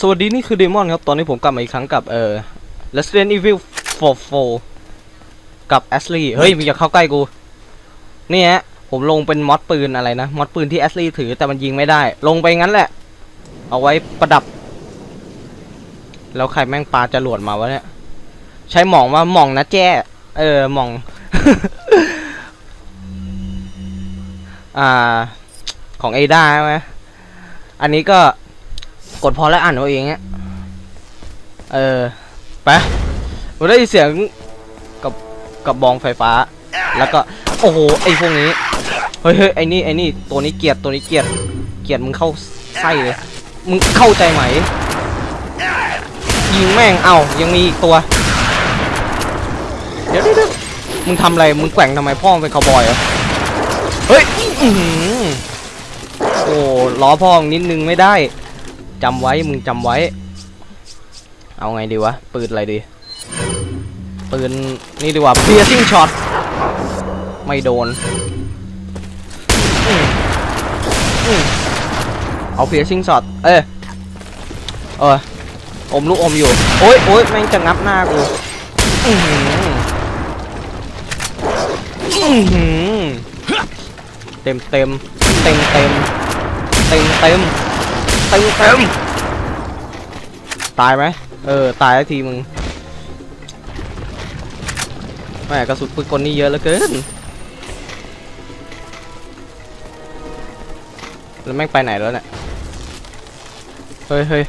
สวัสดีนี่คือเดมอนครับ ตอนนี้ผมกลับมาอีกครั้งกับเอ่อ Resident Evil 4กับ Ashley เฮ้ยมึงอย่าเข้าใกล้กู นี่ฮะ ผมลงเป็นมอดปืนอะไรนะ มอดปืนที่ Ashley ถือแต่มันยิงไม่ได้ ลงไปงั้นแหละ เอาไว้ประดับ แล้วใครแม่งปาจรวดมาวะเนี่ย ใช้หม่องว่าหม่องนะแจ้ เออหม่อง อ่า ของเอด้าใช่ไหมอันนี้ก็ กดพอแล้วอ่านเอาเองอะเออไปผมได้ยินเสียงกับกับบองไฟฟ้า แล้วก็โอ้โหไอ้พวกนี้เฮ้ยเฮ้ยไอ้นี่ไอ้นี่ตัวนี้เกียดตัวนี้เกียดเกียดมึงเข้าไส้เลยมึงเข้าใจไหมยิงแม่งเอ้ายังมีอีกตัว เดี๋ยวเดี๋ยวมึงทำอะไรมึงแกว่งทำไมพ่องเป็นคาวบอยเหรอเฮ้ยโอ้ล้อพ่องนิดนึงไม่ได้ จำไว้มึงจำไว้ เอาไงดีวะ ปืนอะไรดี ปืนนี่ดีกว่า piercing shot ไม่โดนอืมอืมเอา piercing shot เอ้ยเอออมลูกอมอยู่ โอ๊ยโอ๊ยแม่งจะงับหน้ากูเต็มเต็มเต็มเต็มเต็มเต็ม ต็มเต็มตายไหมเออ ตายแล้วทีมึงแม่กระสุนปืนกลนี่เยอะเหลือเกิน แล้วแม่งไปไหนแล้วเนี่ย เฮ้ยเฮ้ย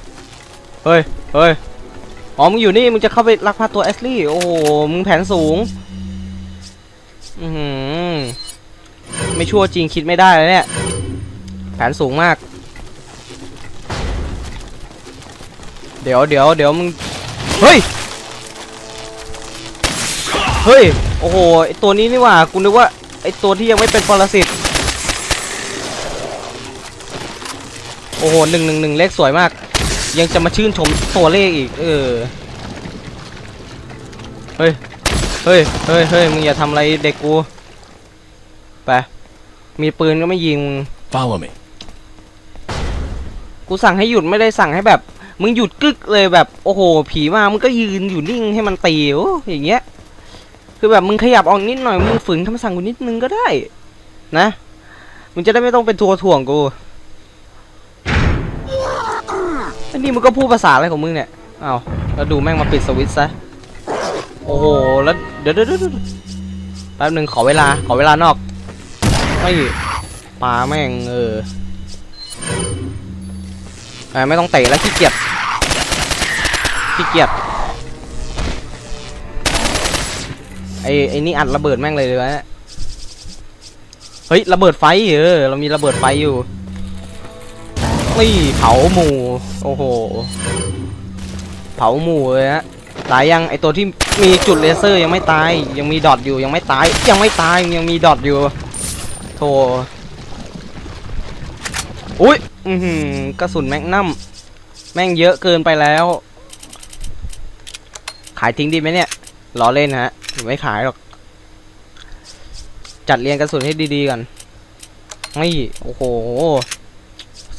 เฮ้ยเฮ้ยอ๋อ มึงอยู่นี่ มึงจะเข้าไปลักพาตัวแอสลี่ โอ้โห มึงแผนสูง อือหือ ไม่ชั่วจริงคิดไม่ได้เลยเนี่ย แผนสูงมาก ดี๋ยวเดี๋ยวเดี๋ยวมึง เฮ้ย เฮ้ย โอ้โห ไอตัวนี้นี่หว่า กูนึกว่า ไอตัวที่ยังไม่เป็นปรสิต โอ้โหหนึ่งหนึ่งหนึ่งเลขสวยมาก ยังจะมาชื่นชมตัวเลขอีก เออ เฮ้ย เฮ้ย เฮ้ยเฮ้ยมึงอย่าทำอะไรเด็กกู ไป มีปืนก็ไม่ยิง Follow me. กูสั่งให้หยุดไม่ได้สั่งให้แบบ มึงหยุดกึกเลยแบบโอ้โห ผีมามึงก็ยืนอยู่นิ่งให้มันตีโออย่างเงี้ย คือแบบมึงขยับออกนิดหน่อยมึงฝืนคำสั่งกูนิดนึงก็ได้ นะมึงจะได้ไม่ต้องเป็นทัวถ่วงกูอันนี้มึงก็พูดภาษาอะไรของมึงเนี่ยอ้าวแล้วดูแม่งมาปิดสวิตช์ซะโอ้โหแล้วเดี๋ยวเดี๋ยวเดี๋ยวแป๊บหนึ่งขอเวลาขอเวลานอกไม่ปลาแม่งเออเอ้ย ไม่ต้องเตะแล้วขี้เกียจขี้เกียจไอ้ไอ้นี่อัดระเบิดแม่งเลยเลยวะเฮ้ยระเบิดไฟเออเรามีระเบิดไฟอยู่นี่เผาหมู่โอ้โหเผาหมู่เลยฮะตายยังไอตัวที่มีจุดเลเซอร์ยังไม่ตายยังมีดอทอยู่ยังไม่ตายยังไม่ตายยังมีดอทอยู่โธ่ อุ้ยอือกระสุนแมกนัมแม่งเยอะเกินไปแล้ว ขายทิ้งดีไหมเนี่ยล้อเล่นฮะไม่ขายหรอก จัดเรียงกระสุนให้ดีๆกันนี่โอ้โห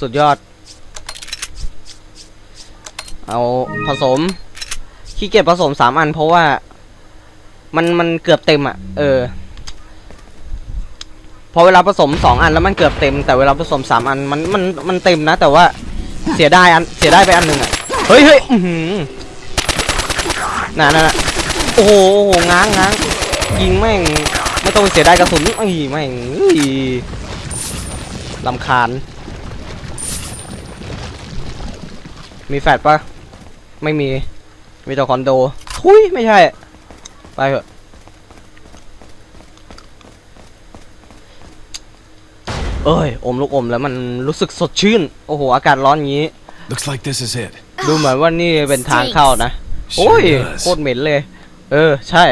สุดยอด เอาผสมขี้เกียจผสมสามอันเพราะว่า มันมันเกือบเต็มอะ เออ อเวลาผสมสองอันแล้วมันเกือบเต็ม แต่เวลาผสมสามอันมันมันมันเต็มนะ แต่ว่าเสียไดายอันเสียไดายไปอันหนึ่งอะเฮ้ยเฮ้ยอืมน่ะน่ะน่ะโอ้โหง้างง้างยิงแม่งไม่ต้องเสียไดายกระสุนไอ้แม่งอุ้ยลำคาญ มีแฟดปะไม่มี มีแต่คอนโด ทุยไม่ใช่ ไปเถอะ เอ้ย อมลูกอมแล้วมันรู้สึกสดชื่น โอ้โห อากาศร้อนอย่างนี้ Looks like this is it. ดูเหมือนว่านี่เป็นทางเข้านะ โอ้ย Sure โค does. ตรเหม็นเลย เออ ใช่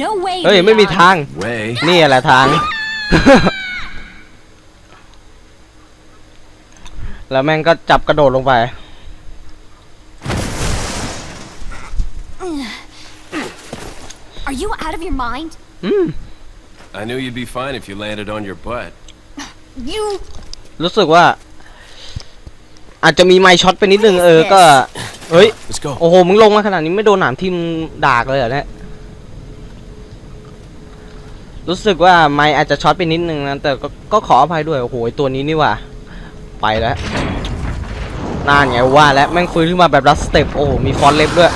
No way. เฮ้ย ไม่มี Leon. ทาง Way. นี่แหละทาง แล้วแม่งก็จับกระโดดลงไป Are you out of your mind? อืม I knew you'd be fine if you landed on your butt. You. รู้สึกว่า อาจจะมีไมค์ช็อตไปนิดนึงเออ ก็ เฮ้ย Let's go. โอ้โห มึงลงมาขนาดนี้ไม่โดนหนามทิ่มดากเลยเหรอเนี่ย รู้สึกว่าไมค์อาจจะช็อตไปนิดนึงนะ แต่ก็ก็ขออภัยด้วย โอ้โหไอ้ตัวนี้นี่หว่าไปแล้วน่านไงว่าแล้วแม่งฟื้นขึ้นมาแบบรัสเต็ป โอ้โห มีฟอนต์เล็บด้วย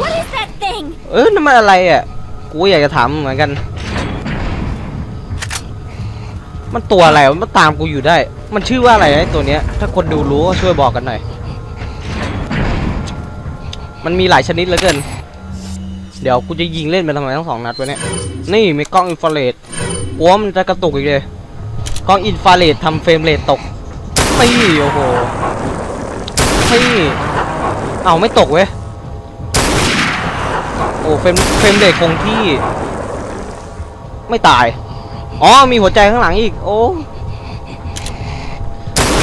What is that thing? เออนั่นมันอะไรอะ กูก็อยากจะถามเหมือนกัน มันตัวอะไรวะมันตามกูอยู่ได้ มันชื่อว่าอะไรนะไอ้ตัวเนี้ย ถ้าคนดูรู้ก็ช่วยบอกกันหน่อย มันมีหลายชนิดเหลือเกิน เดี๋ยวกูจะยิงเล่นไปทำไมทั้งสองนัดวะเนี่ย นี่มีกล้องอินฟราเรดกลัวมันจะกระตุกอีกเลย กล้องอินฟราเรดทำเฟรมเรทตกนี่โอ้โหนี่เอาไม่ตกเว้ย โอ้เฟรมเฟรมเรทคงที่ ไม่ตาย อ๋อ มีหัวใจข้างหลังอีก โอ้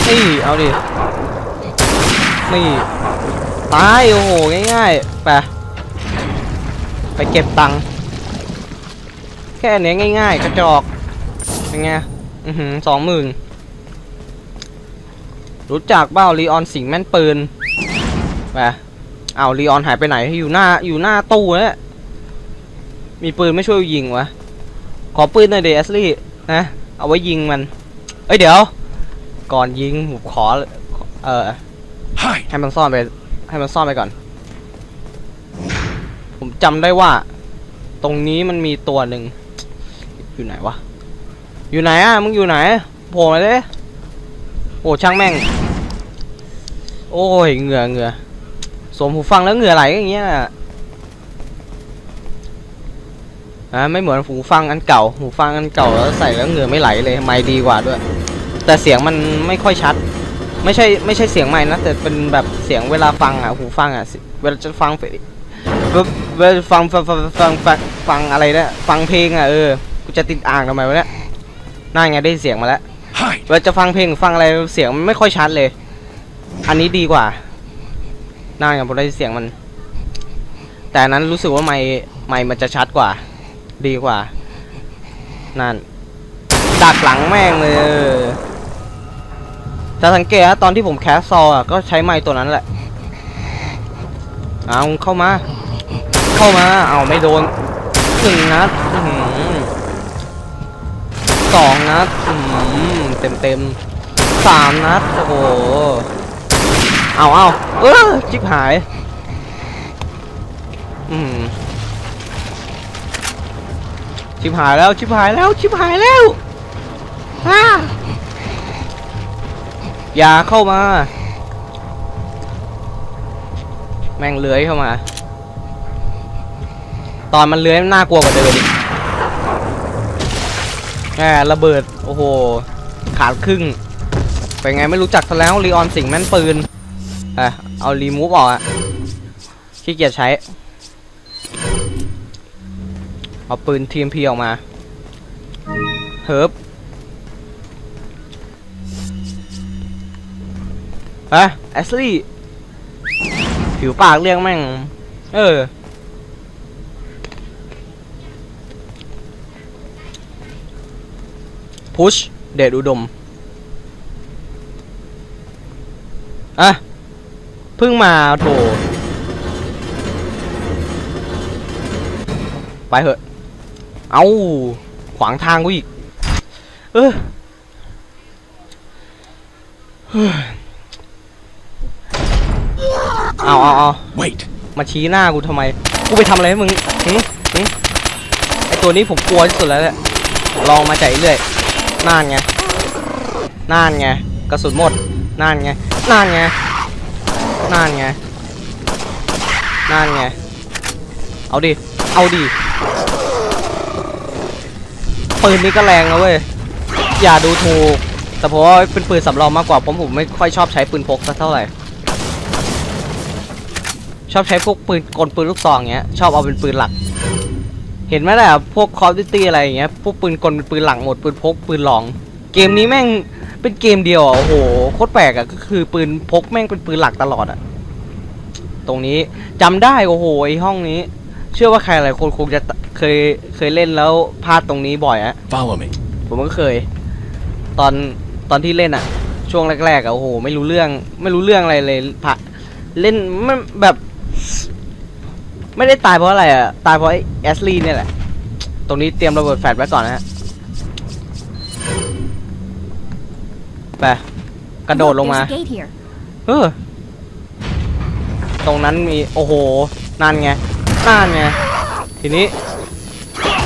นี่เอาดิ นี่ ตาย โอ้โห ง่ายๆ ไป ไปเก็บตังค์ แค่เนี้ยง่าย ๆ กระจอก เป็นไง อือหือสองหมื่นรู้จักเบ้าลีออนสิงแม่นปืนไปเอาลีออนหายไปไหน อยู่หน้า อยู่หน้าตู้แล้วมีปืนไม่ช่วยยิงวะ ขอปืนหน่อยเดแอสลี่นะเอาไว้ยิงมัน เอ้ยเดี๋ยว ก่อนยิงผมขอ เออ Hi. ให้มันซ่อนไป ให้มันซ่อนไปก่อน ผมจำได้ว่า ตรงนี้มันมีตัวหนึ่งอยู่ไหนวะ อยู่ไหนอะมึงอยู่ไหนโผล่มาเลยโอ้ช่างแม่ง โอ้ยเหงื่อเหงื่อสวมหูฟังแล้วเหงื่อไหลอย่างเงี้ย น่ะอ่าไม่เหมือนหูฟังอันเก่า หูฟังอันเก่าแล้วใส่แล้วเหงื่อไม่ไหลเลยไม่ดีกว่าด้วย แต่เสียงมันไม่ค่อยชัด ไม่ใช่ไม่ใช่เสียงใหม่นะแต่เป็นแบบเสียงเวลาฟังอะหูฟังอะเวลาจะฟังเฟเวลาฟังฟังฟังฟังฟังฟังอะไรเนี่ยฟังเพลงอะเออกูจะติดอ่างทำไมวะเนี่ยน่าไงได้เสียงมาแล้ว Hi. เวลาจะฟังเพลงฟังอะไรเสียงมันไม่ค่อยชัดเลย อันนี้ดีกว่าน่าอย่างผมได้เสียงมัน แต่อันนั้นรู้สึกว่าไมค์ไมค์มันจะชัดกว่า ดีกว่า นั่น ดักหลังแม่งเลยจะสังเกตนะตอนที่ผมแคสซออะก็ใช้ไมค์ตัวนั้นแหละ เอาเข้ามา เข้ามา เอาไม่โดนหนึ่งนัดสองนัดเต็มเต็มสามนัด โอ้โห เอาเอาเออจิบหาย อืม ชิบหายแล้วชิบหายแล้วชิบหายแล้วฮ่าอย่าเข้ามา แม่งเลื้อยเข้ามา ตอนมันเลื้อยน่ากลัวกว่าเดิมอีกแหมระเบิดโอ้โหขาดครึ่งเป็นไงไม่รู้จักซะแล้วรีออนสิงแม่นปืนอะเอารีมูฟออกอะขี้เกียจใช้ เอาปืนทีมพีออกมาเฮิร์บอะแอสลี่ ผิวปากเรียกแม่ง เออ พุช เดชอุดม อะ เพิ่งมาโถไปเหอะ เอาขวางทางกูอีก เออเฮ้ยเอาเอาเอา Wait. มาชี้หน้ากูทำไม กูไปทำอะไรให้มึงหึหึไอตัวนี้ผมกลัวที่สุดแล้วแหละลองมาใจเรื่อยน่านไงน่านไงกระสุนหมดน่านไงน่านไงน่านไงน่านไง เอาดิ เอาดิ ปืนนี้ก็แรงนะเว้ย อย่าดูถูก แต่เพราะว่าเป็นปืนสำรองมากกว่า ผมผมไม่ค่อยชอบใช้ปืนพกสักเท่าไหร่ ชอบใช้พวกปืนกลปืนลูกซองเงี้ย ชอบเอาเป็นปืนหลัก เห็นไหมล่ะพวกคอร์ดิตี้อะไรอย่างเงี้ย พวกปืนกลเป็นปืนหลักหมด ปืนพกปืนหลอง เกมนี้แม่งเป็นเกมเดียวอะ โอ้โห โคตรแปลกอะ ก็คือปืนพกแม่งเป็นปืนหลักตลอดอะ ตรงนี้จำได้โอ้โหไอห้องนี้ เชื่อว่าใครหลายคนคงจะเคยเคยเล่นแล้วพลาดตรงนี้บ่อยอะ Follow me. ผมก็เคย ตอนตอนที่เล่นอะช่วงแรกๆอะโอ้โห ไม่รู้เรื่อง ไม่รู้เรื่องอะไรเลยผ่ะเล่นไม่แบบ ไม่ได้ตายเพราะอะไรอะตายเพราะไอ้แอสลีย์เนี่ยแหละ ตรงนี้เตรียมระเบิดแฟลชไว้ก่อนนะฮะไปกระโดดลงมา There's a gate here. เออตรงนั้นมี โอ้โห นั่นไง นั่นไงทีนี้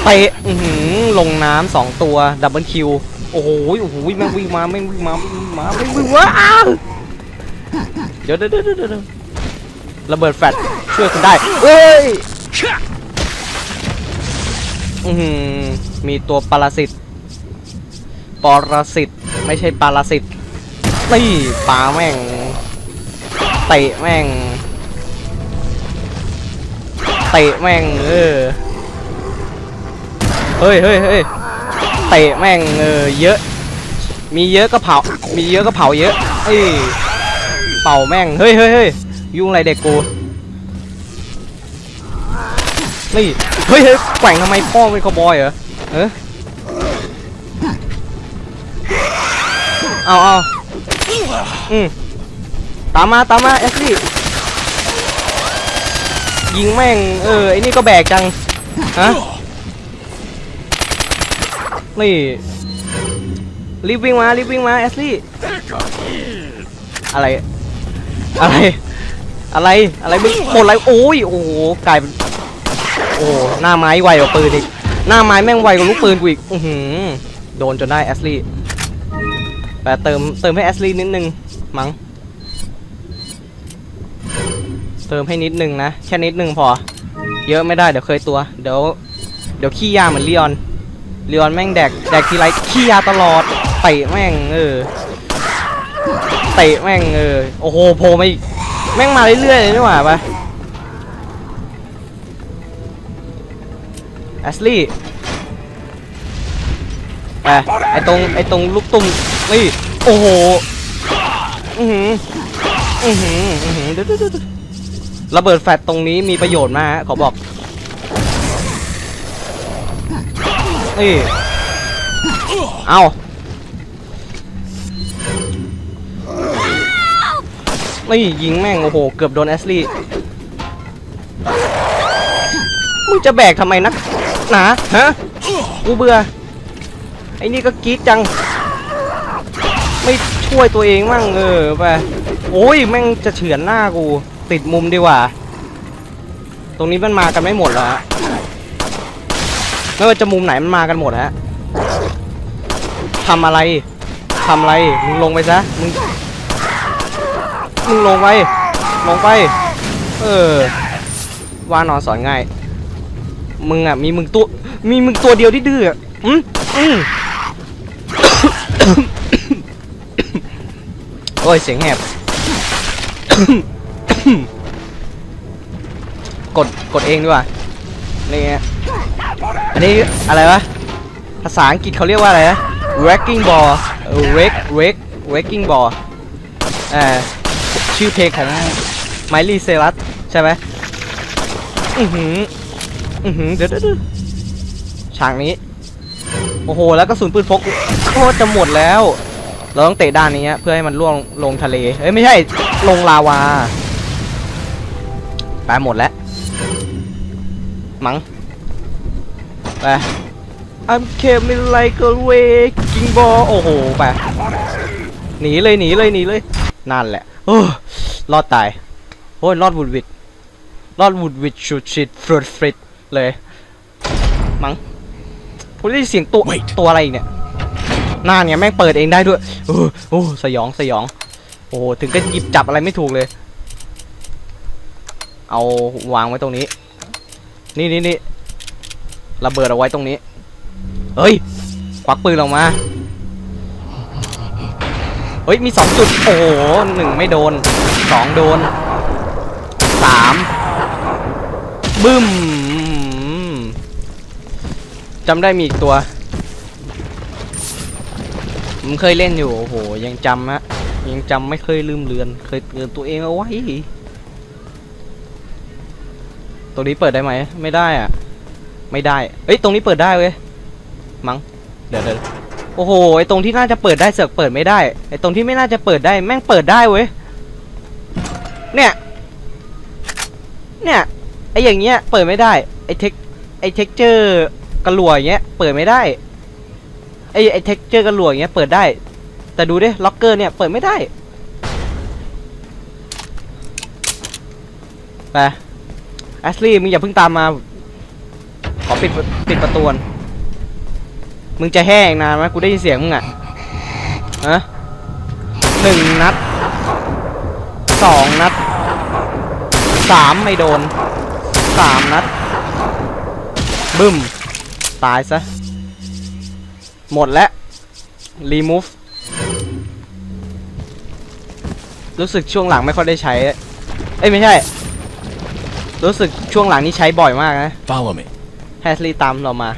ไปอือหือลงน้ำสองตัวดับเบิลคิวโอ้โหโอ้โหแม่งวิ่งมาแม่งวิ่งมาแม่วิ่งมาแม่งวิ่งมาอ้าวเดี๋ยวเดี๋ยวเดี๋ยวเดี๋ยวเดี๋ยวระเบิดแฟลชช่วยคุณได้เอ้ยอือหือมีตัวปรสิตปรสิตไม่ใช่ปรสิตนี่ปลาแม่งเตะแม่ง เตะแม่งเออเฮ้ยเฮ้ยเฮ้ยเตะแม่งเออเยอะ มีเยอะก็เผา มีเยอะก็เผาเยอะเอ้ยเป่าแม่งเฮ้ยเฮ้ยเฮ้ยยุ่งอะไรเด็กกูนี่เฮ้ยเฮ้ยแกว่งทำไมพ่อเป็นคาวบอยเหรอเออเอาเอาอืมตามมาตามมาแอสลี่ ยิงแม่ง เออไอ้นี่ก็แบกจัง ฮะ นี่ รีบวิ่งมา รีบวิ่งมาแอสลี่ อะไร อะไร อะไร อะไรมึงหมดอะไร โอ้ย โอ้โห กลายเป็น โอ้หน้าไม้ไวกว่าปืนอีก หน้าไม้แม่งไวกว่าลูกปืนกูอีก อือหือ โดนจนได้แอสลี่ แต่เติม เติมให้แอสลี่นิดนึง มั้ง เติมให้นิดนึงนะ แค่นิดนึงพอ เยอะไม่ได้เดี๋ยวเคยตัว เดี๋ยว เดี๋ยวขี้ยาเหมือนลีออนลีออนแม่งแดก แดกทีไรขี้ยาตลอดเตะแม่งเออเตะแม่งเออโอ้โหโผล่มาอีกแม่งมาเรื่อยๆเลยนี่หว่าปะแอสลี่ไปไอตรงไอตรงลูกตุ้มนี่โอ้โหอือหืออือหืออือหือ ระเบิดแฟลชตรงนี้มีประโยชน์มากฮะขอบอกนี่เอานี่ยิงแม่ง โอ้โห เกือบโดนแอสลี่ มึงจะแบกทำไมนักหนาฮะ กูเบื่อ ไอ้นี่ก็กรีดจัง ไม่ช่วยตัวเองมั่งเออไป โอ้ย แม่งจะเฉือนหน้ากู ติดมุมดีกว่า ตรงนี้มันมากันไม่หมดแล้วฮะไม่ว่าจะมุมไหนมันมากันหมดฮะทำอะไรทำอะไร มึงลงไปซะ มึง มึงลงไป ลงไป เออ ว่านอนสอนง่าย มึงอะ มีมึงตัว มีมึงตัวเดียวที่ดื้ออะอืมอืมโอ้ย เสียงแหบ กดกดเองดีกว่านี่ไงอันนี้อะไรวะภาษาอังกฤษเขาเรียกว่าอะไรนะ wrecking ball เออ wreck wreck wrecking ball เอ่อชื่อเพลงของไมลี่เซรัสใช่ไหมอือหืออือหือเดี๋ยวเดี๋ยวเดี๋ยวฉากนี้ โอ้โห แล้วกระสุนปืนพกโคตรจะหมดแล้ว เราต้องเตะด้านนี้ฮะเพื่อให้มันล่วงลงทะเลเอ้ย ไม่ใช่ ลงลาวา ไปหมดแล้วมั้งไป I'm coming like a waking ball โอ้โห ไป หนีเลยหนีเลยหนีเลย นั่นแหละโอ้รอดตายโอ้ยรอดวุดวิดรอดวุดวิดชุดชิดฟรุดฟริดเลย มั้งผมได้ยินเสียงตัว Wait ตัวอะไรอีกเนี่ยหน้าเนี่ยแม่งเปิดเองได้ด้วยโอ้โอ้สยองสยอง โอ้โห ถึงก็หยิบจับอะไรไม่ถูกเลย เอาวางไว้ตรงนี้ นี่นี่นี่ระเบิดเอาไว้ตรงนี้ เฮ้ยควักปืนออกมา เฮ้ย มีสองจุด โอ้โหหนึ่งไม่โดนสองโดนสามบึ้มจำได้มีอีกตัวผมเคยเล่นอยู่ โอ้โห ยังจำฮะ ยังจำไม่เคยลืมเลือน เคยเตือนตัวเองเอาไว้ ตรงนี้เปิดได้ไหม ไม่ได้อะไม่ได้ เอ้ย ตรงนี้เปิดได้เว้ย มั้ง เดี๋ยวเดี๋ยวโอ้โห ไอตรงที่น่าจะเปิดได้เสือกเปิดไม่ได้ ไอตรงที่ไม่น่าจะเปิดได้แม่งเปิดได้เว้ย เนี่ย เนี่ย ไออย่างเงี้ยเปิดไม่ได้ ไอเทค ไอเท็กเจอร์กระหลวอย่างเงี้ยเปิดไม่ได้ ไอไอเท็กเจอร์กระหลวอย่างเงี้ยเปิดได้ แต่ดูดิ ล็อกเกอร์เนี่ยเปิดไม่ได้ ไป แอสลี่มึงอย่าเพิ่งตามมา ขอปิดปิดประตูนมึงจะแห้งนานไหมกูได้ยินเสียงมึงอะฮะหนึ่งนัดสองนัดสามไม่โดนสามนัด บึ้ม ตายซะ หมดแล้ว รีมูฟ รู้สึกช่วงหลังไม่ค่อยได้ใช้ เอ้ย ไม่ใช่ รู้สึกช่วงหลังนี้ใช้บ่อยมากนะ Follow me. แฮสลีย์ตามเรามา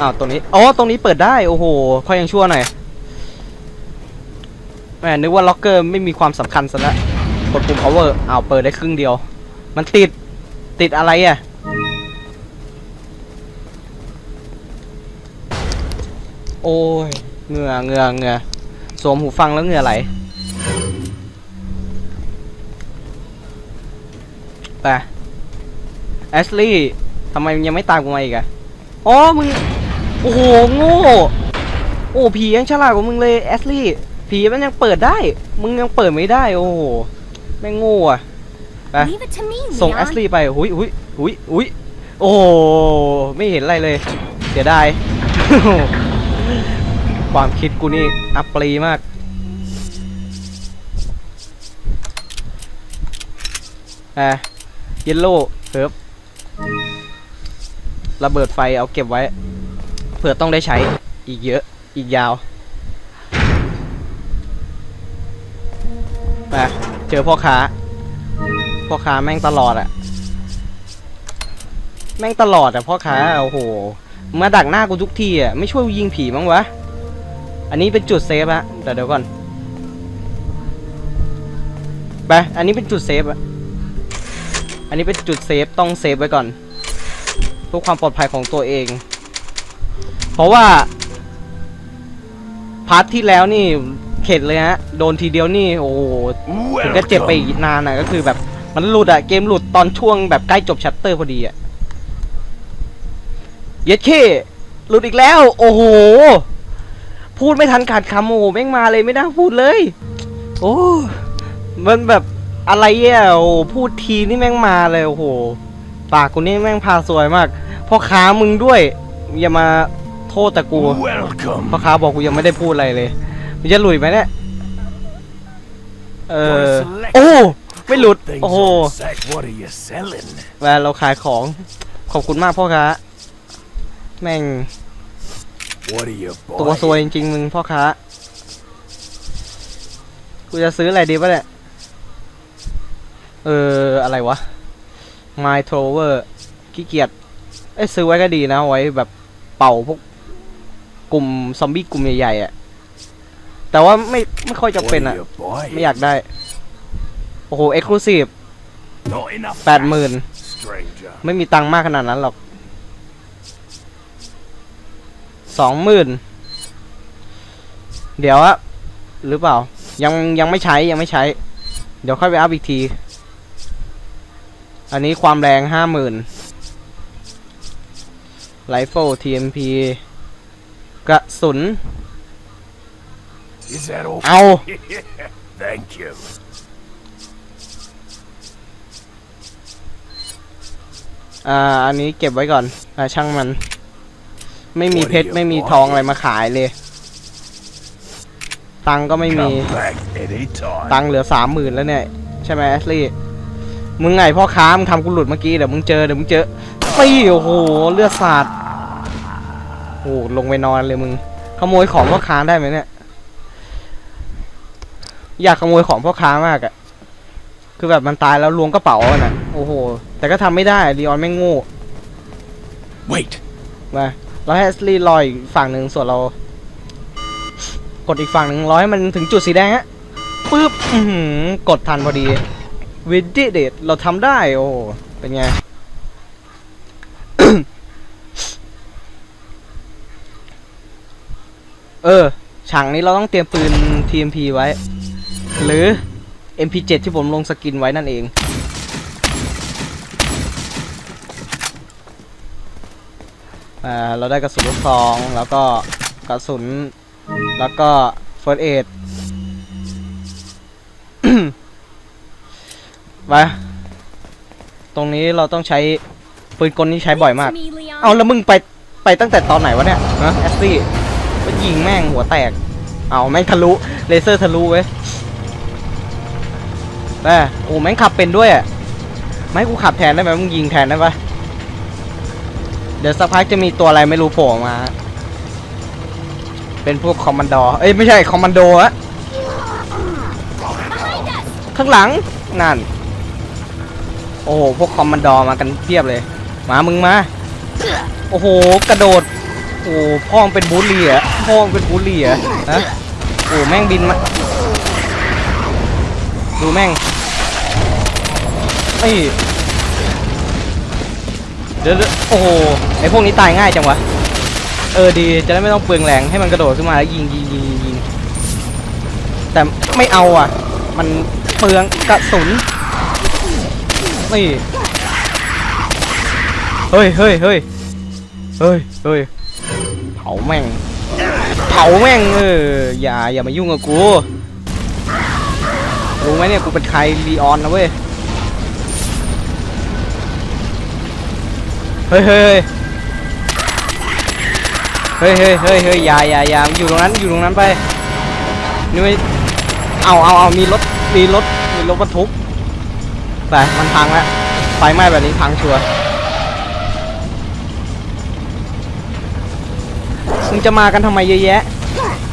อ้าวตรงนี้อ๋อตรงนี้เปิดได้โอ้โหค่อยยังชั่วหน่อยแหมนึกว่าล็อกเกอร์ไม่มีความสำคัญซะแล้วกดปุ่ม power อ้าวเปิดได้ครึ่งเดียว มันติดติดอะไรอะโอ้ยเหงื่อเหงื่อเหงื่อสวมหูฟังแล้วเหงื่อไหล ไปแอชลี่ทำไมมึงยังไม่ตามกูมาอีกอะอ๋อมึง โอ้โหโง่โอ้ผียังฉลาดกว่ามึงเลยแอชลี่ผีมันยังเปิดได้ มึงยังเปิดไม่ได้ โอ้โหแม่งโง่อะไป Leave it to me, ส่งแอ Leon. ชลี่ไปหุยหุยหุยหุยโอ้โหไม่เห็นอะไรเลยเสียดายความคิดกูนี่อัปรีมากอะ เยลโล่เฮิร์บระเบิดไฟเอาเก็บไว้ เผื่อต้องได้ใช้อีกเยอะอีกยาวไปเจอพ่อค้า พ่อค้าแม่งตลอดอะแม่งตลอดอะพ่อค้าโอ้โหมาดักหน้ากูทุกทีอะไม่ช่วยยิงผีมั้งวะ อันนี้เป็นจุดเซฟอะแต่เดี๋ยวก่อนไปอันนี้เป็นจุดเซฟอะ นนี้เป็นจุดเซฟต้องเซฟไว้ก่อนเพื่อความปลอดภัยของตัวเอง เพราะว่าพาร์ทที่แล้วนี่เข็ดเลยฮะโดนทีเดียวนี่โอ้โหถึงจะเจ็บไปอีกนานนะก็คือแบบมันหลุดอะเกมหลุดตอนช่วงแบบใกล้จบชัตเตอร์พอดีอะเย็ดเคหลุดอีกแล้ว โอ้โห พูดไม่ทันขาดคำโอ้แม่งมาเลยไม่น่าพูดเลย โอ้ มันแบบ อะไรอะโอ้พูดทีนี่แม่งมาเลยโอ้โหปากกูนี่แม่งพาสวยมากพ่อค้ามึงด้วย อย่ามาโทษแต่กู Welcome. พ่อค้าบอกกูยังไม่ได้พูดอะไรเลยมันจะหลุดไหมเนี่ยเออโอ้ไม่หลุดโอ้โห What are you selling? เวลาเราขายของขอบคุณมากพ่อค้าแม่ง What are you ตัวซวยจริงๆมึงพ่อค้ากูจะซื้ออะไรดีปะเนี่ย เออ อะไรวะ My Trover ขี้เกียจเอ้ยซื้อไว้ก็ดีนะ ไว้แบบเป่าพวกกลุ่มซอมบี้กลุ่มใหญ่ๆอะแต่ว่าไม่ไม่ค่อยจะเป็นอะไม่อยากได้ โอ้โห เอ็กซ์คลูซีฟ Not enough. แปดหมื่น Stranger. ไม่มีตังค์มากขนาดนั้นหรอกสองหมื่นเดี๋ยวอะหรือเปล่า ยังยังไม่ใช้ยังไม่ใช้ เดี๋ยวค่อยไปอัพอีกที อันนี้ความแรงห้าหมื่นไลฟ์โฟ TMP กระสุน Is that all? เอา Thank you. อ่า อันนี้เก็บไว้ก่อน อ่า ช่างมัน ไม่มีเพชร ไม่มีทองอะไรมาขายเลย ตังค์ก็ไม่มี Come back anytime. ตังค์เหลือสามหมื่นแล้วเนี่ย ใช่ไหมแอสลี่ มึงไงพ่อค้ามึงทำกูหลุดเมื่อกี้เดี๋ยวมึงเจอเดี๋ยวมึงเจอปี้โอ้โหเลือดสาดโอ้โหลงไปนอนเลยมึง ขโมยของพ่อค้าได้ไหมเนี่ยอยากขโมยของพ่อค้ามากอะคือแบบมันตายแล้วล้วงกระเป๋าอะน่ะโอ้โห แต่ก็ทำไม่ได้ลีออนไม่งโง่ Wait. มาเราให้แอสลี่ลอยอีกฝั่งหนึ่งส่วนเรา กดอีกฝั่งหนึ่งรอให้มันถึงจุดสีแดงฮะปึ๊บอื้อหือกดทันพอดี we did it เราทำได้ โอ้ เป็นไง เออ ฉากนี้เราต้องเตรียมปืน TMP ไว้ หรือ MP7 ที่ผมลงสกินไว้นั่นเอง อ่เราได้กระสุนลูกซอง แล้วก็กระสุน แล้วก็ first aid ไปตรงนี้เราต้องใช้ปืนกลนี่ใช้บ่อยมาก Listen to me, Leon. เอาแล้วมึงไปไปตั้งแต่ตอนไหนวะเนี่ยฮะแอสซี่ก็ยิงแม่งหัวแตก เอาแม่งทะลุเลเซอร์ทะลุเว้ยแม่โอ้แม่งขับเป็นด้วยอะไม่ให้กูขับแทนได้ไหมมึงยิงแทนได้ปะเดี๋ยวสักพักจะมีตัวอะไรไม่รู้โผล่มา เป็นพวกคอมมานดอร์เอ้ยไม่ใช่คอมมานโดอะ Behind us. ข้างหลังนั่น โอ้โห พวกคอมมานดอมากันเพียบเลย มามึงมา โอ้โห กระโดด โอ้พ่องเป็นบูลลี่อะพ่องเป็นบูลลี่อะฮะโอ้แม่งบินมา ดูแม่งไอ้เดี๋ยวโอ้โห ไอพวกนี้ตายง่ายจังวะ เออดี จะได้ไม่ต้องเปลืองแรงให้มันกระโดดขึ้นมาแล้วยิงยิงยิงยิงแต่ไม่เอาอะ มันเปลืองกระสุน นี่เฮ้ยเฮ้ยเฮ้ยเฮ้ยเฮ้ยเผาแม่ง เผาแม่งเอออย่าอย่ามายุ่งกับกูรู้ไหมเนี่ยกูเป็นใครลีออนนะเว้ยเฮ้ยเฮ้ยเฮ้ยเฮ้ยเฮ้ยเฮ้ยอย่าอย่าอย่าอยู่ตรงนั้นอยู่ตรงนั้นไปนี่ไม่เอาเอาเอามีรถมีรถมีรถบรรทุก ไปมันพังแล้วไฟไหม้แบบนี้พังชัวร์มึงจะมากันทำไมเยอะแยะ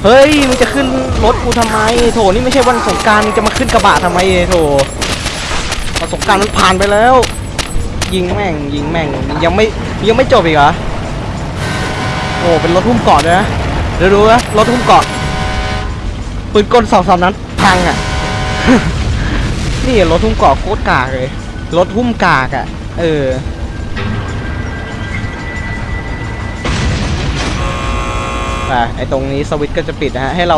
เฮ้ยมึงจะขึ้นรถกูทำไมโถนี่ไม่ใช่วันสงการมึงจะมาขึ้นกระบะทำไมโถวันสงการมันผ่านไปแล้ว ยิงแม่งยิงแม่งยังไม่ยังไม่จบอีกเหรอโอ้เป็นรถหุ้มเกาะด้วยนะเดี๋ยวดูนะรถหุ้มเกาะปืนกลสองสามนัดพังอะ นี่รถหุ้มเกาะโคตรกากเลย รถหุ้มกากอะ เออ อะ ไอตรงนี้สวิตช์ก็จะปิดนะฮะ ให้เรา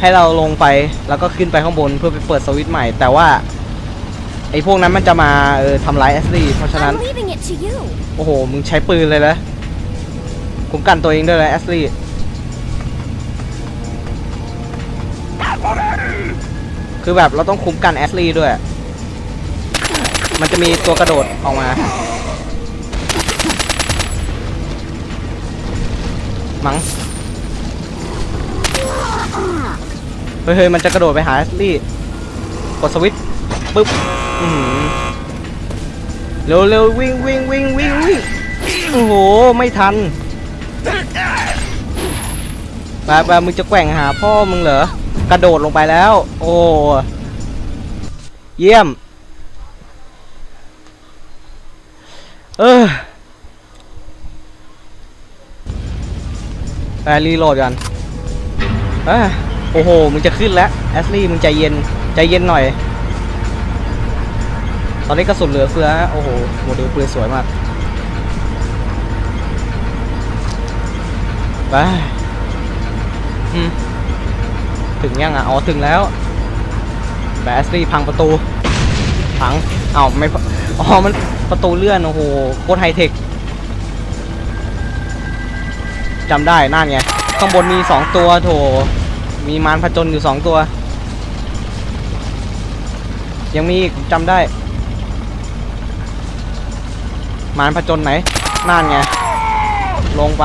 ให้เราลงไปแล้วก็ขึ้นไปข้างบนเพื่อไปเปิดสวิตช์ใหม่ แต่ว่า ไอพวกนั้นมันจะมาเออทำร้ายแอสลีเพราะฉะนั้น I'm leaving it to you. โอ้โห มึงใช้ปืนเลยนะคุ้มกันตัวเองด้วยนะแอสลี คือแบบเราต้องคุ้มกันแอสลีด้วย มันจะมีตัวกระโดดออกมา มั้งเฮ้ยเฮ้ยมันจะกระโดดไปหาแอสลีกดสวิตช์ปึ๊บเร็วเร็ววิ่งวิ่งวิ่งวิ่งวิ่งโอ้โห ไม่ทันไปไปมึงจะแกว่งหาพ่อมึงเหรอ กระโดดลงไปแล้ว โอ้เยี่ยม เออไปรีโหลดกันเอ้ยโอ้โห มึงจะขึ้นแล้ว แอสลี่ มึงใจเย็น ใจเย็นหน่อย ตอนนี้กระสุนเหลือเฟือฮะโอ้โห โมเดลปืนสวยมาก ไปอืม ถึงยังอะ อ๋อ ถึงแล้ว แบสซี่พังประตู พังเอ้าไม่พออ๋อ มันประตูเลื่อน โอ้โห โคตรไฮเทคจำได้นั่นไง ข้างบนมีสองตัวโถ มีมารผจญอยู่สองตัว ยังมีอีกจำได้ มารผจญไหนนั่นไง ลงไป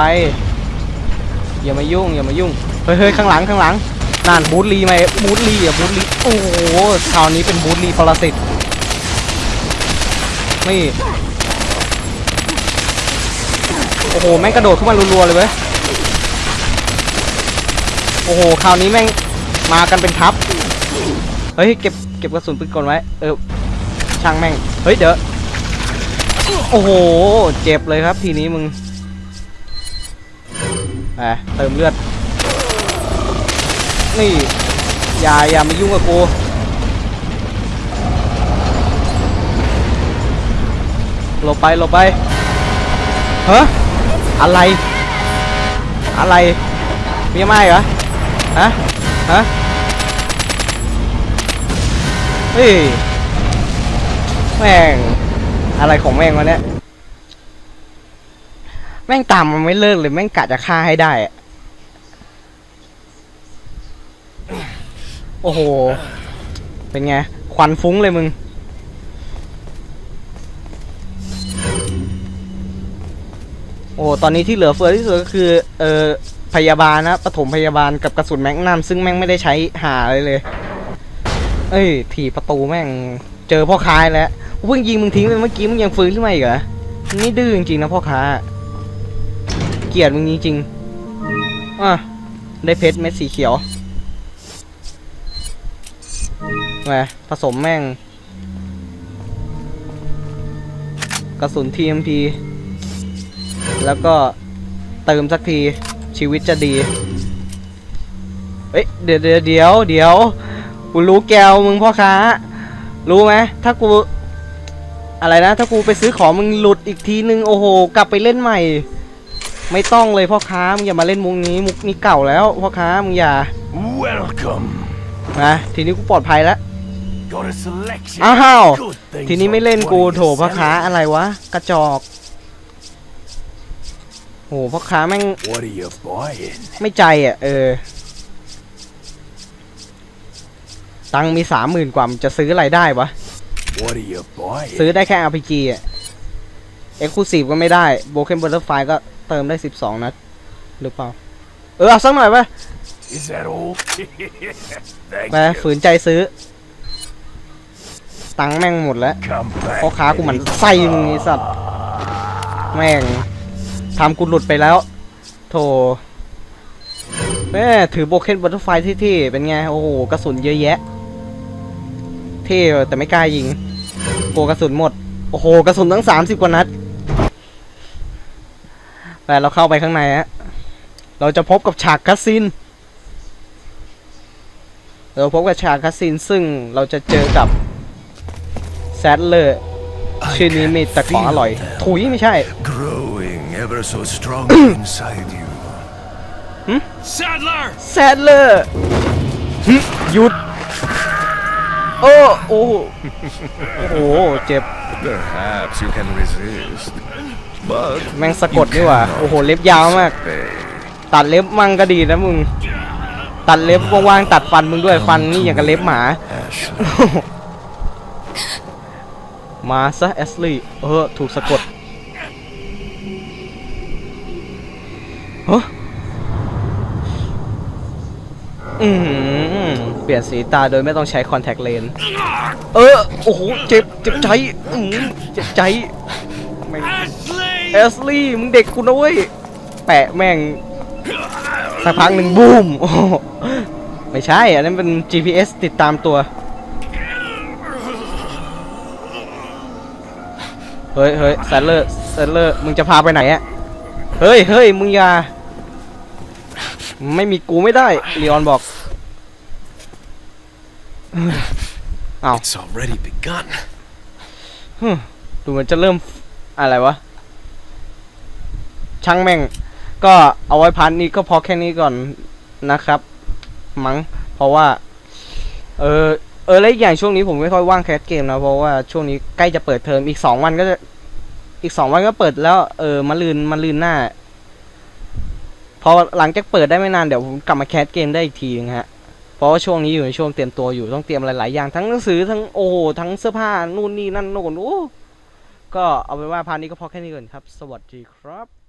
อย่ามายุ่ง อย่ามายุ่ง เฮ้ยเฮ้ยข้างหลังข้างหลัง นั่นบูธลีไหมบูธลีอะบูธลีโอ้โหคราวนี้เป็นบูธลีปรสิตนี่โอ้โหแม่งกระโดดขึ้นมารัวๆเลยเว้ยโอ้โหคราวนี้แม่งมากันเป็นทัพเฮ้ยเก็บเก็บกระสุนปืนกลไว้เออช่างแม่งเฮ้ยเดี๋ยวโอ้โหเจ็บเลยครับทีนี้มึงแหมเติมเลือด นี่อย่าอย่ามายุ่งกับกูหลบไปหลบไปฮะอะไร อะไร มีไม่เหรอฮะฮะเฮ้ยแม่งอะไรของแม่งวะเนี่ยแม่งตามมันไม่เลิกเลยแม่งกะจะฆ่าให้ได้อะ โอ้โห เป็นไง ควันฟุ้งเลยมึง โอ้ตอนนี้ที่เหลือเฟือที่สุดก็คือ เออพยาบาลนะปฐมพยาบาลกับกระสุนแม็กนัมซึ่งแม่งไม่ได้ใช้หาเลยเลย เอ้ย ถีบประตูแม่ง เจอพ่อค้าแล้วเพิ่งยิงมึงทิ้งไปเมื่อกี้มึงยังฟื้นขึ้นมาอีกเหรอนี่ดื้อจริงๆนะพ่อค้า เกลียดมึงจริงๆอะได้เพชรเม็ดสีเขียว มาผสมแม่ง กระสุน TMP แล้วก็เติมสักทีชีวิตจะดี เอ้ยเดี๋ยวเดี๋ยวเดี๋ยวเดี๋ยวกูรู้แกวมึงพ่อค้า รู้ไหมถ้ากู อะไรนะ ถ้ากูไปซื้อของมึงหลุดอีกทีนึงโอ้โห กลับไปเล่นใหม่ ไม่ต้องเลยพ่อค้ามึงอย่ามาเล่นมุกนี้มุกนี้เก่าแล้วพ่อค้ามึงอย่า Welcome. นะทีนี้กูปลอดภัยแล้ว Got a selection. อ้าว Good things ทีนี้ไม่ on เล่นกู20โถพ่อค้า sellers. อะไรวะ กระจอกโหพ่อค้าแม่ง What are you buying? ไม่ใจอะ เออ ตังค์มีสามหมื่นกว่ามันจะซื้ออะไรได้วะ What are you buying? ซื้อได้แค่ RPG อะ Exclusive ก็ไม่ได้ Broken Butterfly ก็เติมได้12นัด หรือเปล่า เออ เอาสักหน่อยปะ Is that all? Thank ไป you. ฝืนใจซื้อ ตังค์แม่งหมดแล้ว Come back. พ่อค้ากูหมันไส้มึงไอ้สัตว์ แม่งทำกูหลุดไปแล้ว โถแม่ถือโบเคนบัตเตอร์ไฟที่ๆเป็นไง โอ้โห กระสุนเยอะแยะ เท่แต่ไม่กล้ายิงโกลัวกระสุนหมด โอ้โห กระสุนตั้งสามสิบกว่านัด แต่เราเข้าไปข้างในฮะ เราจะพบกับฉากคัสซิน เราพบกับฉากคัสซินซึ่งเราจะเจอกับ แซดเลอร์ชื่อนี้มีแต่ของอร่อย ถุยไม่ใช่ growing ever so strong inside you. Sadler! แซดเลอร์หยุด โอ้โอ้โหโอ้โหเจ็บ Perhaps you can resist, but แม่งสะกดนี่หว่า โอ้โห เล็บยาวมาก pay. ตัดเล็บมั่งก็ดีนะมึง ตัดเล็บว่างๆตัดฟันมึงด้วย ฟันนี่อย่างกับเล็บหมา Ashley. มาซะแอสลี่ เออ ถูกสะกดฮะอืมเปลี่ยนสีตาโดยไม่ต้องใช้คอนแทคเลน เออ โอ้โห เจ็บ เจ็บใจ อืมเจ็บใจแม่ง Ashley! แอสลี่มึงเด็กกูนะเว้ย แปะแม่ง สักพักหนึ่งบูมโอ้ไม่ใช่ อันนั้นเป็น GPS ติดตามตัว เฮ้ยเฮ้ยแซลเลอร์แซลเลอร์มึงจะพาไปไหนอะเฮ้ยเฮ้ยมึงอย่า ไม่มีกูไม่ได้ลีออนบอก It's already begun. ดูเหมือนจะเริ่มอะไรวะ ช่างแม่ง ก็เอาไว้พันนี้ก็พอแค่นี้ก่อนนะครับ มั้งเพราะว่า เออ เออแล้วอีกอย่างช่วงนี้ผมไม่ค่อยว่างแคสเกมนะเพราะว่าช่วงนี้ใกล้จะเปิดเทอมอีกสองวันก็จะอีกสองวันก็เปิดแล้วเออมาลืนมาลืนหน้า พอหลังจากเปิดได้ไม่นานเดี๋ยวผมกลับมาแคสเกมได้อีกทีนึงฮะเพราะว่าช่วงนี้อยู่ในช่วงเตรียมตัวอยู่ต้องเตรียมหลายๆอย่างทั้งหนังสือทั้งโอ้โหทั้งเสื้อผ้านู่นนี่นั่นโน่นโอ้ก็เอาเป็นว่าพาร์ทนี้ก็พอแค่นี้ก่อนครับ สวัสดีครับ